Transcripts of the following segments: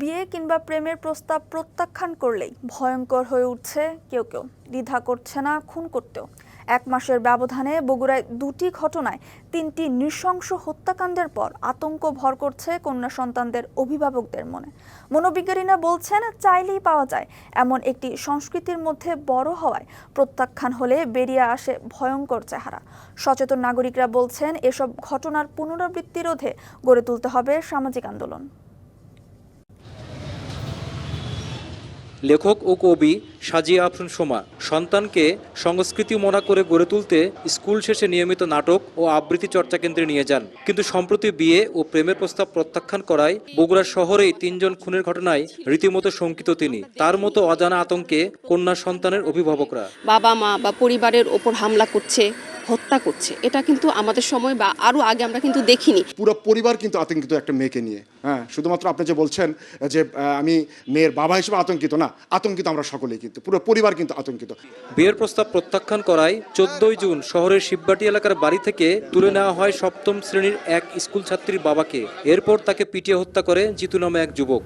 বিয়ে কিংবা প্রেমের প্রস্তাব প্রত্যাখ্যান করলেই ভয়ঙ্কর হয়ে উঠছে কেউ কেউ। দ্বিধা করছে না, খুন করতেও। এক মাসের ব্যবধানে বগুড়ায় দুটি ঘটনায় তিনটি নৃশংস হত্যাকাণ্ডের পর আতঙ্ক ভর করছে কন্যা সন্তানদের অভিভাবকদের মনে। মনোবিজ্ঞানীরা বলছেন, চাইলেই পাওয়া যায়। এমন একটি সংস্কৃতির মধ্যে বড় হওয়ায় প্রত্যাখ্যান হলে বেরিয়ে আসে ভয়ঙ্কর চেহারা। সচেতন নাগরিকরা বলছেন, এসব ঘটনার পুনরাবৃত্তি রোধে গড়ে তুলতে হবে সামাজিক আন্দোলন। লেখক ও কবি সাজিয়া আফরিন সোমা। সন্তানকে সংস্কৃতি মনা করে গড়ে তুলতে স্কুল শেষে নিয়মিত নাটক ও আবৃত্তি চর্চা কেন্দ্রে নিয়ে যান। কিন্তু সম্প্রতি বিয়ে ও প্রেমের প্রস্তাব প্রত্যাখ্যান করায় বগুড়া শহরেই তিনজন খুনের ঘটনায় রীতিমতো শঙ্কিত তিনি। তার মতো অজানা আতঙ্কে কন্যা সন্তানের অভিভাবকরা। বাবা মা বা পরিবারের ওপর হামলা করছে। হত্যা করছে। এটা কিন্তু আমাদের সময় বা আরও আগে আমরা কিন্তু দেখিনি। পুরো পরিবার কিন্তু আতঙ্কিত একটা মেয়েকে নিয়ে। হ্যাঁ শুধুমাত্র আপনি যে বলছেন যে আমি মেয়ের বাবা হিসেবে আতঙ্কিত না আতঙ্কিত আমরা সকলেই কিন্তু পুরো পরিবার কিন্তু আতঙ্কিত। বিয়ের প্রস্তাব প্রত্যাখ্যান করায় চোদ্দই জুন শহরের শিববাটি এলাকার বাড়ি থেকে তুলে নেওয়া হয় সপ্তম শ্রেণির এক স্কুল ছাত্রীর বাবাকে। এরপর তাকে পিটিয়ে হত্যা করে জিতু নামে এক যুবক।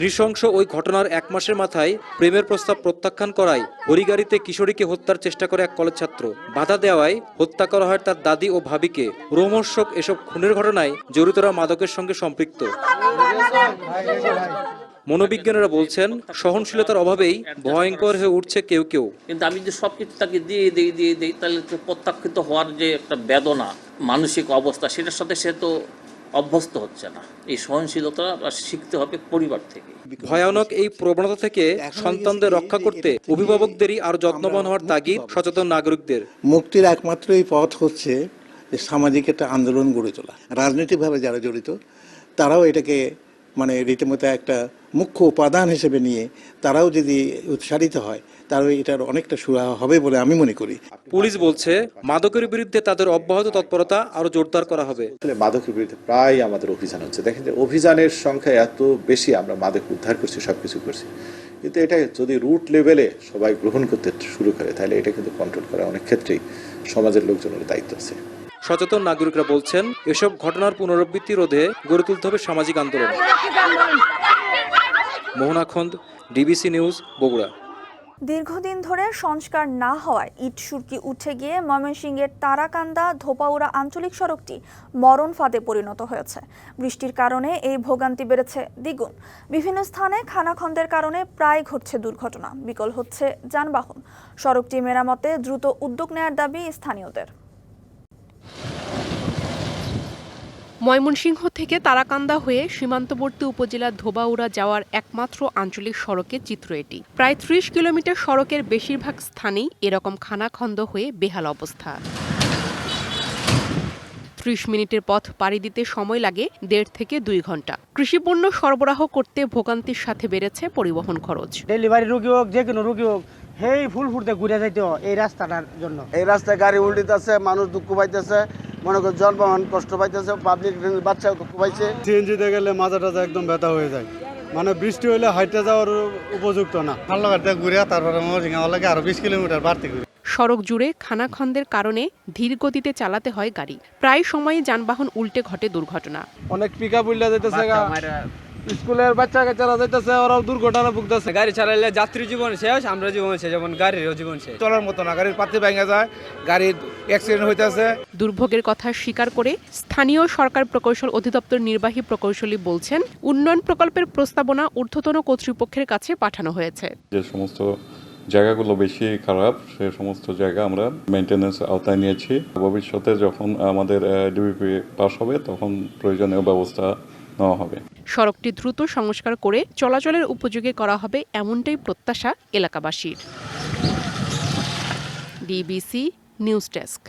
নৃশংস ওই ঘটনার এক মাসের মাথায় প্রেমের প্রস্তাব প্রত্যাখ্যান করায় হরিগাড়িতে কিশোরীকে হত্যার চেষ্টা করে এক কলেজ ছাত্র। বাধা দেওয়ায় হত্যা করা হয় তার দাদি ও ভাবিকে। রোমর্ষক এসব খুনের ঘটনায় জড়িতরা মাদকের সঙ্গে সম্পৃক্ত। মনোবিজ্ঞানীরা বলছেন, সহনশীলতার অভাবেই ভয়ঙ্কর হয়ে উঠছে কেউ কেউ। কিন্তু আমি যে সব কিছু তাকে দিয়ে দিই দিয়ে দিই, তাহলে প্রত্যাখ্যিত হওয়ার যে একটা বেদনা, মানসিক অবস্থা, সেটার সাথে সে তো অভ্যস্ত হচ্ছে না। এই সহনশীলতা শিখতে হবে পরিবার থেকে। ভয়ানক এই প্রবণতা থেকে সন্তানদের রক্ষা করতে অভিভাবকদেরই আর যত্নবান হওয়ার তাগিদ সচেতন নাগরিকদের। মুক্তির একমাত্র এই পথ হচ্ছে যে সামাজিক একটা আন্দোলন গড়ে তোলা। রাজনৈতিকভাবে যারা জড়িত তারাও এটাকে মানে রীতিমতো একটা মুখ্য উপাদান হিসেবে নিয়ে তারাও যদি উৎসাহিত হয় তাহলে এটার অনেকটা সুরাহা হবে বলে আমি মনে করি। পুলিশ বলছে মাদকের বিরুদ্ধে তাদের অব্যাহত তৎপরতা আরও জোরদার করা হবে। মাদকের বিরুদ্ধে প্রায় আমাদের অভিযান হচ্ছে। দেখেন যে অভিযানের সংখ্যা এত বেশি আমরা মাদক উদ্ধার করছি সব কিছু করছি। কিন্তু এটা যদি রুট লেভেলে সবাই গ্রহণ করতে শুরু করে তাহলে এটা কিন্তু কন্ট্রোল করা অনেক ক্ষেত্রেই সমাজের লোকজনের দায়িত্ব আছে। সচেতন নাগরিকরা বলছেন, এসব ঘটনার পুনরাবৃত্তি রোধে গড়ে তুলতে হবে সামাজিক আন্দোলন। মোহনাখন্দ ডিবিসি নিউজ, বগুড়া। দীর্ঘদিন ধরে সংস্কার না হওয়ায় ইট সুরকি উঠে গিয়ে ময়মনসিংহের তারাকান্দা ধোপাউড়া আঞ্চলিক সড়কটি মরণ ফাঁদে পরিণত হয়েছে। বৃষ্টির কারণে এই ভোগান্তি বেড়েছে দ্বিগুণ। বিভিন্ন স্থানে খানাখন্দের কারণে প্রায় ঘটছে দুর্ঘটনা। বিকল হচ্ছে যানবাহন। সড়কটি মেরামতে দ্রুত উদ্যোগ নেয়ার দাবি স্থানীয়দের। ময়মনসিংহ থেকে তারাকান্দা হয়ে সীমান্তবর্তী উপজেলা ধোবাউড়া যাওয়ার একমাত্র আঞ্চলিক সড়কের চিত্র এটি। প্রায় ত্রিশ কিলোমিটার সড়কের বেশিরভাগ স্থানেই এরকম খানাখন্দ হয়ে বেহাল অবস্থা। ত্রিশ মিনিটের পথ পাড়ি দিতে সময় লাগে দেড় থেকে দুই ঘণ্টা। কৃষিপণ্য সরবরাহ করতে ভোগান্তির সাথে বেড়েছে পরিবহন খরচ। ডেলিভারি রুগী হোক, যে কোনো রুগী হোক হেই ফুল ফুটতে ঘুরে যাইতে এই রাস্তাটার জন্য। এই রাস্তায় গাড়ি উল্টিতেছে মানুষ দুঃখ পাইতেছে মনে কর জনবাহন কষ্ট পাইতেছে পাবলিক বাচ্চা দুঃখ পাইছে। সিএনজিতে গেলে মাজা টাজা একদম ব্যথা হয়ে যায়। মানে বৃষ্টি হলে হাইটে যাওয়ার উপযুক্ত না। হাল্লাঘাটে ঘুরে তারপরে মরিগাঁও লাগে আরও বিশ কিলোমিটার বাড়তে ঘুরে। সড়ক জুড়ে খানাখন্দের কারণে ধীর গতিতে চালাতে হয় গাড়ি। প্রায় সময়ই যানবাহন উল্টে ঘটে দুর্ঘটনা। অনেক পিক আপ উল্লা যাইতেছে স্কুলের বাচ্চা কাচ্চারা যাইতেছে ওরাও দুর্ঘটনা ভুগতেছে। গাড়ি চালাইলে যাত্রী জীবন শেষ আমরা জীবন শেষ যেমন গাড়িরও জীবন শেষ। চলার মতো না গাড়ির পাতি ভেঙে যায় গাড়ির অ্যাক্সিডেন্ট হইতেছে। দুর্ভোগের কথা স্বীকার করে স্থানীয় সরকার প্রকৌশল অধিদপ্তর নির্বাহী প্রকৌশলী বলছেন উন্নয়ন প্রকল্পের প্রস্তাবনা ঊর্ধ্বতন কর্তৃপক্ষের কাছে পাঠানো হয়েছে। যে সমস্ত জায়গাগুলো বেশি খারাপ সে সমস্ত জায়গা আমরা মেনটেন্যান্স আওতায় নিয়েছি। ভবিষ্যতে যখন আমাদের ডিবিপি পাস হবে তখন প্রয়োজনীয় ব্যবস্থা নেওয়া হবে। সড়কটি দ্রুত সংস্কার করে চলাচলের উপযোগী করা হবে এমনটাই প্রত্যাশা এলাকাবাসীর। ডিবিসি নিউজ ডেস্ক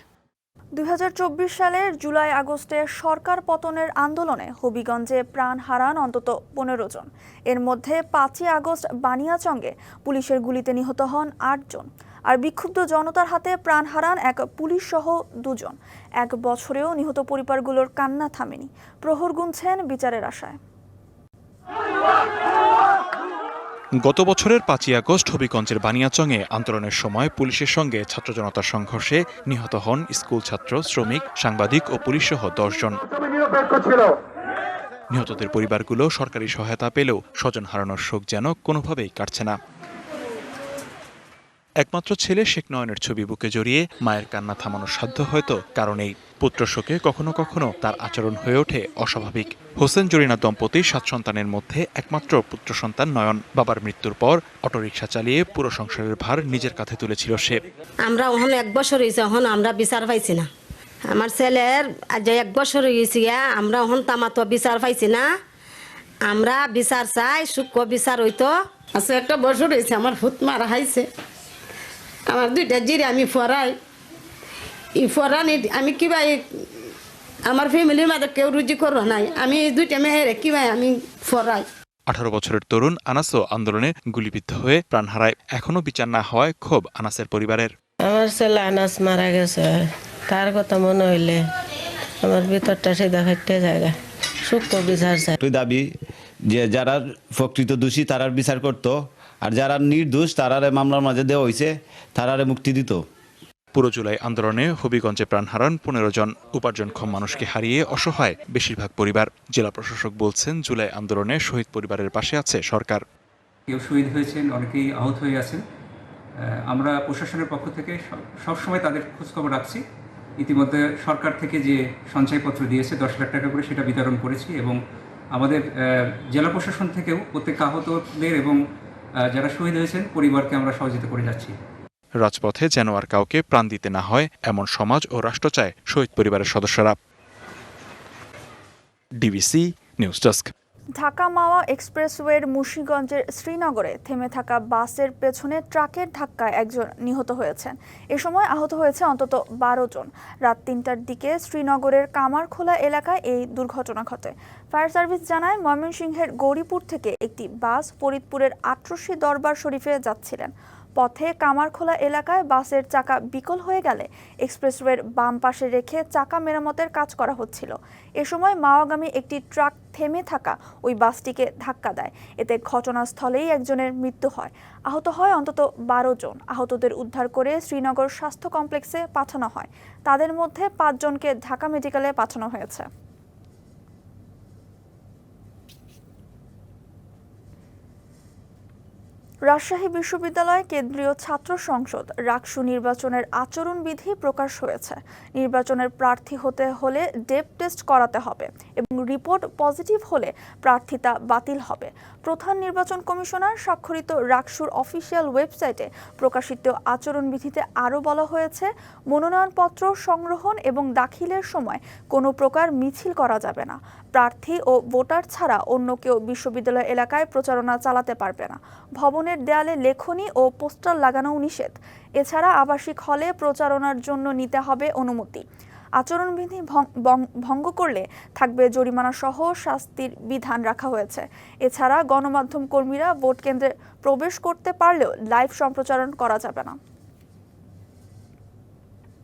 দু হাজার চব্বিশ সালের জুলাই আগস্টে সরকার পতনের আন্দোলনে হবিগঞ্জে প্রাণ হারান অন্তত পনেরো জন। এর মধ্যে পাঁচই আগস্ট বানিয়াচঙ্গে পুলিশের গুলিতে নিহত হন আটজন আর বিক্ষুব্ধ জনতার হাতে প্রাণ হারান এক পুলিশ সহ দুজন। এক বছরেও নিহত পরিবারগুলোর কান্না থামেনি। প্রহর গুনছেন বিচারের আশায়। গত বছরের পাঁচই আগস্ট হবিগঞ্জের বানিয়াচংয়ে আন্দোলনের সময় পুলিশের সঙ্গে ছাত্র জনতার সংঘর্ষে নিহত হন স্কুল ছাত্র, শ্রমিক, সাংবাদিক ও পুলিশ সহ দশজন নিহতদের পরিবারগুলো সরকারি সহায়তা পেলেও স্বজন হারানোর শোক যেন কোনোভাবেই কাটছে না। একমাত্র ছেলে শেখ নয়নের ছবি বুকে জড়িয়ে মায়ের কান্না থামানোর সাধ্য হয়তো কারণেই পুত্র শোকে কখনো কখনো তার আচরণ হয়ে ওঠে অস্বাভাবিক। হোসেন জরিনা দম্পতি সাত সন্তানের মধ্যে একমাত্র পুত্র সন্তান নয়ন। বাবার মৃত্যুর পর অটোরিকশা চালিয়ে পুরো সংসারের ভার নিজের কাঁধে তুলেছিল সে। আমরা ওখান এক বছর হয়েছে এখন আমরা বিচার পাইছি না। আমার ছেলের আজ এক বছর হয়েছে আমরা ওখান তামাতো বিচার পাইছি না। আমরা বিচার চাই সূক্ষ্ম বিচার হইতো। আচ্ছা একটা বছর হয়েছে আমার ভূত মারা হাইছে আমার দুইটা জিরে আমি ফরাই। ই ফরানি আমি কিবা আমার ফ্যামিলির মাঝে কেউ রুজি করো নাই। আমি এই দুইটা মেয়েরে কিবা আমি ফরাই। আঠারো বছরের তরুণ আনাসও আন্দোলনে গুলিবিদ্ধ হয়ে প্রাণ হারায়। এখনও বিচার না হওয়ায় ক্ষোভ আনাসের পরিবারের। আমার ছেলে আনাস মারা গেছে। তার কথা মনে হইলে আমার ভিতরটা সে দেখাইতে জায়গা সূক্ষ্ম বিচার চাই। দাবি যে যারা প্রকৃত দোষী তারার বিচার করত আর যারা নির্দোষ তারারে মামলার মাঝে দেওয়া হয়েছে তারারে মুক্তি দিত। পুরো জুলাই আন্দোলনে হবিগঞ্জে প্রাণ হারান পনেরো জন উপার্জনক্ষম মানুষকে হারিয়ে অসহায় বেশিরভাগ পরিবার। জেলা প্রশাসক বলছেন জুলাই আন্দোলনে শহীদ পরিবারের পাশে আছে সরকার। কেউ শহীদ হয়েছেন অনেকেই আহত হয়ে আছেন। আমরা প্রশাসনের পক্ষ থেকে সব- সবসময় তাদের খোঁজখবর রাখছি। ইতিমধ্যে সরকার থেকে যে সঞ্চয়পত্র দিয়েছে দশ লাখ টাকা করে সেটা বিতরণ করেছি এবং আমাদের জেলা প্রশাসন থেকেও প্রত্যেক আহতদের এবং যারা শহীদ হয়েছেন, পরিবারকে আমরা সহযোগিতা করে যাচ্ছি। রাজপথে যেন আর কাউকে প্রাণ দিতে না হয়, এমন সমাজ ও রাষ্ট্র চায় শহীদ পরিবারের সদস্যরা। DBC news desk. Dhaka Mawa এক্সপ্রেসওয়ের মুশিগঞ্জের শ্রীনগরে থেমে থাকা বাসের পেছনে ট্রাকের ধাক্কায় একজন নিহত হয়েছেন। এ সময় আহত হয়েছে অন্তত বারো জন। রাত তিনটার দিকে শ্রীনগরের কামারখোলা এলাকায় এই দুর্ঘটনা ঘটে। ফায়ার সার্ভিস জানায়, ময়মনসিংহের গৌরীপুর থেকে একটি বাস ফরিদপুরের আটরশি দরবার শরীফে যাচ্ছিলেন। পথে কামারখোলা এলাকায় বাসের চাকা বিকল হয়ে গেলে এক্সপ্রেসওয়ের বাম পাশে রেখে চাকা মেরামতের কাজ করা হচ্ছিল। এ সময় মাওয়াগামী একটি ট্রাক থেমে থাকা ওই বাসটিকে ধাক্কা দেয়। এতে ঘটনাস্থলেই একজনের মৃত্যু হয়। আহত হয় অন্তত বারো জন। আহতদের উদ্ধার করে শ্রীনগর স্বাস্থ্য কমপ্লেক্সে পাঠানো হয়। তাদের মধ্যে পাঁচজনকে ঢাকা মেডিকেলে পাঠানো হয়েছে। রাজশাহী বিশ্ববিদ্যালয় কেন্দ্রীয় ছাত্র সংসদ রাকসু নির্বাচনের আচরণবিধি প্রকাশ হয়েছে। নির্বাচনের প্রার্থী হতে হলে ডেপ টেস্ট করাতে হবে এবং রিপোর্ট পজিটিভ হলে প্রার্থিতা বাতিল হবে। প্রধান নির্বাচন কমিশনার স্বাক্ষরিত রাকসুর অফিসিয়াল ওয়েবসাইটে প্রকাশিত আচরণবিধিতে আরও বলা হয়েছে, মনোনয়নপত্র সংগ্রহণ এবং দাখিলের সময় কোনো প্রকার মিছিল করা যাবে না। প্রার্থী ও ভোটার ছাড়া অন্য কেউ বিশ্ববিদ্যালয় এলাকায় প্রচারণা চালাতে পারবে না। ভবনের দেয়ালে লেখনী ও পোস্টার লাগানো নিষেধ। এছাড়া আবাসিক হলে প্রচারণার জন্য নিতে হবে অনুমতি। আচরণবিধি ভঙ্গ করলে থাকবে জরিমানা সহ শাস্তির বিধান রাখা হয়েছে। এছাড়া গণমাধ্যম কর্মীরা ভোট কেন্দ্রে প্রবেশ করতে পারলেও লাইভ সম্প্রচারণ করা যাবে না।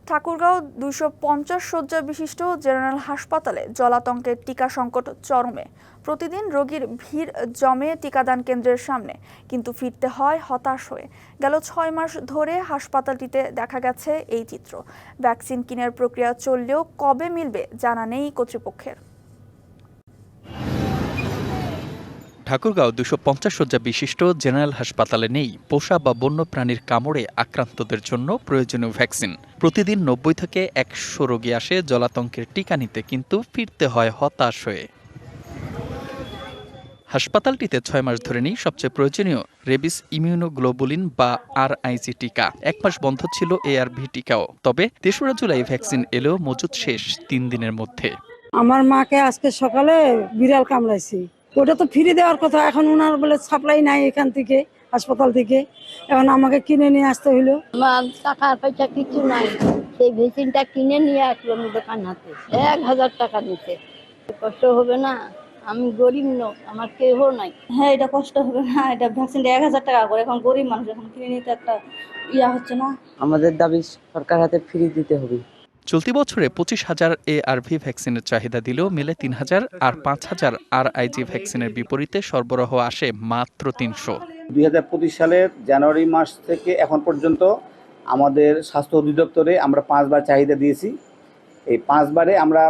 ঠাকুরগাঁও দুশো পঞ্চাশ শয্যা বিশিষ্ট জেনারেল হাসপাতালে জলাতঙ্কের টিকা সংকট চরমে। প্রতিদিন রোগীর ভিড় জমে টিকাদান কেন্দ্রের সামনে, কিন্তু ফিরতে হয় হতাশ হয়ে। গেল ছয় মাস ধরে হাসপাতালটিতে দেখা গেছে এই চিত্র। ভ্যাকসিন কিনার প্রক্রিয়া চললেও কবে মিলবে জানা নেই কর্তৃপক্ষের। ঠাকুরগাঁও দুশো পঞ্চাশ শয্যা বিশিষ্ট জেনারেল হাসপাতালে নেই। পোষা বা বন্য প্রাণীর কামড়ে আক্রান্তদের জন্য প্রয়োজনীয় ভ্যাকসিন। প্রতিদিন নব্বই থেকে একশো রোগী আসে, জলাতঙ্কের টিকা নিতে কিন্তু ফিরতে হয় হতাশ হয়ে। হাসপাতালটিতে ছয় মাস ধরে নেই সবচেয়ে প্রয়োজনীয় রেবিস ইমিউনোগ্লোবুলিন বা আর আরআইজি টিকা। এক মাস বন্ধ ছিল এআরভি টিকাও। তবে তেসরা জুলাই ভ্যাকসিন এলেও মজুদ শেষ তিন দিনের মধ্যে। আমার মাকে আজকে সকালে বিড়াল কামড়াইছি। ওটা তো ফিরে দেওয়ার কথা। এখন ওনার বলে সাপ্লাই নাই এখান থেকে হাসপাতাল থেকে। এখন আমাকে কিনে নিয়ে আসতে হইল। আমার টাকার পয়সা কিছু নাই। সেই ভ্যাকসিনটা কিনে নিয়ে আসলাম দোকান হাতে। এক হাজার টাকা নিতে কষ্ট হবে না আমি গরিব লোক আমার কেহ নাই। হ্যাঁ এটা কষ্ট হবে না এটা ভ্যাকসিনটা এক হাজার টাকা করে। এখন গরিব মানুষ এখন কিনে নিতে একটা ইয়া হচ্ছে না। আমাদের দাবি সরকার হাতে ফ্রি দিতে হবে। চলতি বছরে পঁচিশ হাজার এআরভি ভ্যাকসিনের চাহিদা দিলেও মিলে তিন হাজার আর পাঁচ হাজার আরআইজি ভ্যাকসিনের বিপরীতে সরবরাহ আসে মাত্র তিনশো। দুই সালের জানুয়ারি মাস থেকে এখন পর্যন্ত আমাদের স্বাস্থ্য অধিদপ্তরে আমরা পাঁচবার চাহিদা দিয়েছি। এই পাঁচবারে আমরা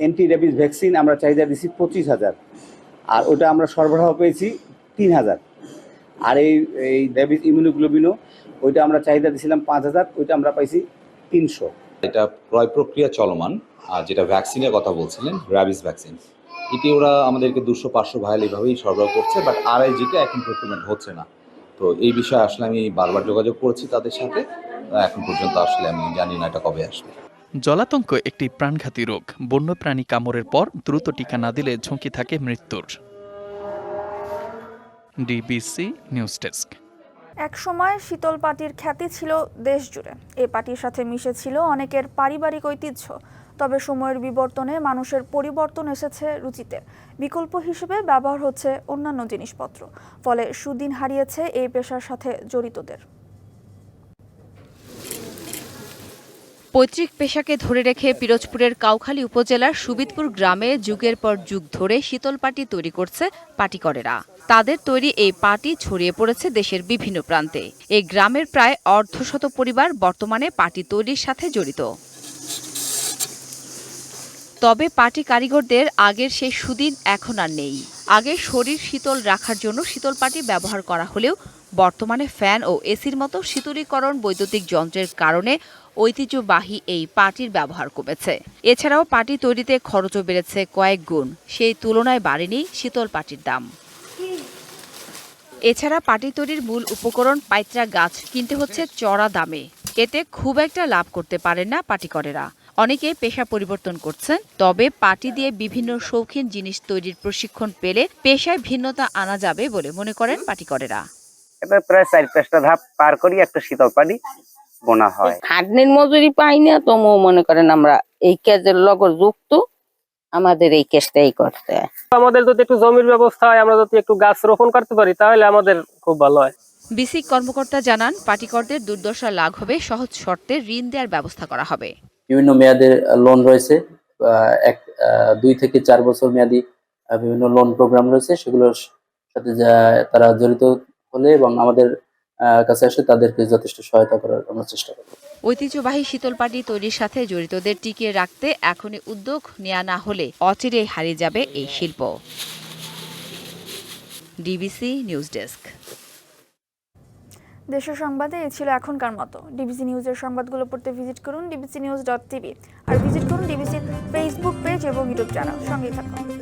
অ্যান্টি রেবিস ভ্যাকসিন আমরা চাহিদা দিয়েছি পঁচিশ হাজার। আর ওটা আমরা সরবরাহ পেয়েছি তিন হাজার। আর এই এই রেবিস ইমিউনোগ্লোবিনও ওইটা আমরা চাহিদা দিয়েছিলাম পাঁচ হাজার, ওইটা আমরা পাইছি তিনশো। এটা ক্রয় প্রক্রিয়া চলমান, আর যেটা ভ্যাকসিনের কথা বলছিলেন র্যাবিস ভ্যাকসিন এটি ওরা আমাদেরকে দুশো, পাঁচশো ভাইল এইভাবেই সরবরাহ করছে বাট আরআই যেটা এখন প্রক্রিমেন্ট হচ্ছে না। তো এই বিষয়ে আসলে আমি বারবার যোগাযোগ করেছি তাদের সাথে, এখন পর্যন্ত আসলে আমি জানি না এটা কবে আসবে। জলাতঙ্ক একটি প্রাণঘাতী রোগ, বন্যপ্রাণী কামড়ের পর দ্রুত টিকা না দিলে ঝুঁকি থাকে মৃত্যুর। DBC news desk. একসময় শীতল পাটির খ্যাতি ছিল দেশ জুড়ে এ পাটির সাথে মিশেছিল অনেকের পারিবারিক ঐতিহ্য। তবে সময়ের বিবর্তনে মানুষের পরিবর্তন এসেছে রুচিতে। বিকল্প হিসেবে ব্যবহার হচ্ছে অন্যান্য জিনিসপত্র। ফলে সুদিন হারিয়েছে এই পেশার সাথে জড়িতদের। পৈতৃক পেশাকে ধরে রেখে পিরোজপুরের কাউখালী উপজেলার সুবিদপুর গ্রামে যুগের পর যুগ ধরে শীতল পাটি তৈরি করছে পাটিকরেরা। তাদের তৈরি এই পাটি ছড়িয়ে পড়েছে দেশের বিভিন্ন প্রান্তে। এই গ্রামের প্রায় অর্ধশত পরিবার বর্তমানে পাটি তৈরির সাথে জড়িত। তবে পাটি কারিগরদের আগের সেই সুদিন এখন আর নেই। আগে শরীর শীতল রাখার জন্য শীতল পাটি ব্যবহার করা হলেও বর্তমানে ফ্যান ও এসির মতো শীতলীকরণ বৈদ্যুতিক যন্ত্রের কারণে ঐতিহ্যবাহী এই পাটির ব্যবহার কমেছে। এছাড়াও পাটি তৈরিতে খরচও বেড়েছে কয়েক গুণ। সেই তুলনায় বাড়েনি শীতল পাটির দাম। এছাড়া পাটি তৈরির মূল উপকরণ পাইত্রা গাছ কিনতে হচ্ছে চড়া দামে। এতে খুব একটা লাভ করতে পারেন না পাটিকরেরা। অনেকে পেশা পরিবর্তন করছেন, তবে পাটি দিয়ে বিভিন্ন শৌখিন জিনিস তৈরির প্রশিক্ষণ পেলে পেশায় ভিন্নতা আনা যাবে বলে মনে করেন পাটিকরেরা। এটা প্রায় চার পাঁচটা ধাপ পার করি একটা শীতল পাটি বোনা হয়। খাটনির মজুরি পাই না তো মনে করেন আমরা এই কাজের লগর যুক্ত আমাদের এই কেসটাই করতে। আমাদের যদি একটু জমির ব্যবস্থা হয় আমরা যদি একটু গাছ রোপণ করতে পারি তাহলে আমাদের খুব ভালো হয়। বিসিক কর্মকর্তা জানান পাটিকরদের দুর্দশা লাভ হবে সহজ শর্তে ঋণ দেওয়ার ব্যবস্থা করা হবে। বিভিন্ন মেয়াদের লোন রয়েছে আহ, এক আহ, দুই থেকে চার বছর মেয়াদি বিভিন্ন লোন প্রোগ্রাম রয়েছে সেগুলোর সাথে তারা জড়িত হলে এবং আমাদের কাছে আসে তাদেরকে যথেষ্ট সহায়তা করার আমরা চেষ্টা করব। ঐতিহ্যবাহী শীতল পাটি তৈরির সাথে জড়িতদের টিকিয়ে রাখতে এখনই উদ্যোগ নেওয়া না হলে অচিরেই হারিয়ে যাবে এই শিল্প। ডিবিসি নিউজ ডেস্ক দেশের সংবাদে এই ছিল এখনকার মতো। ডিবিসি নিউজের সংবাদগুলো পড়তে ভিজিট করুন ডিবিসি নিউজ ডট টিভি আর ভিজিট করুন ডিবিসির ফেসবুক পেজ এবং ইউটিউব চ্যানেল সঙ্গেই থাকুন।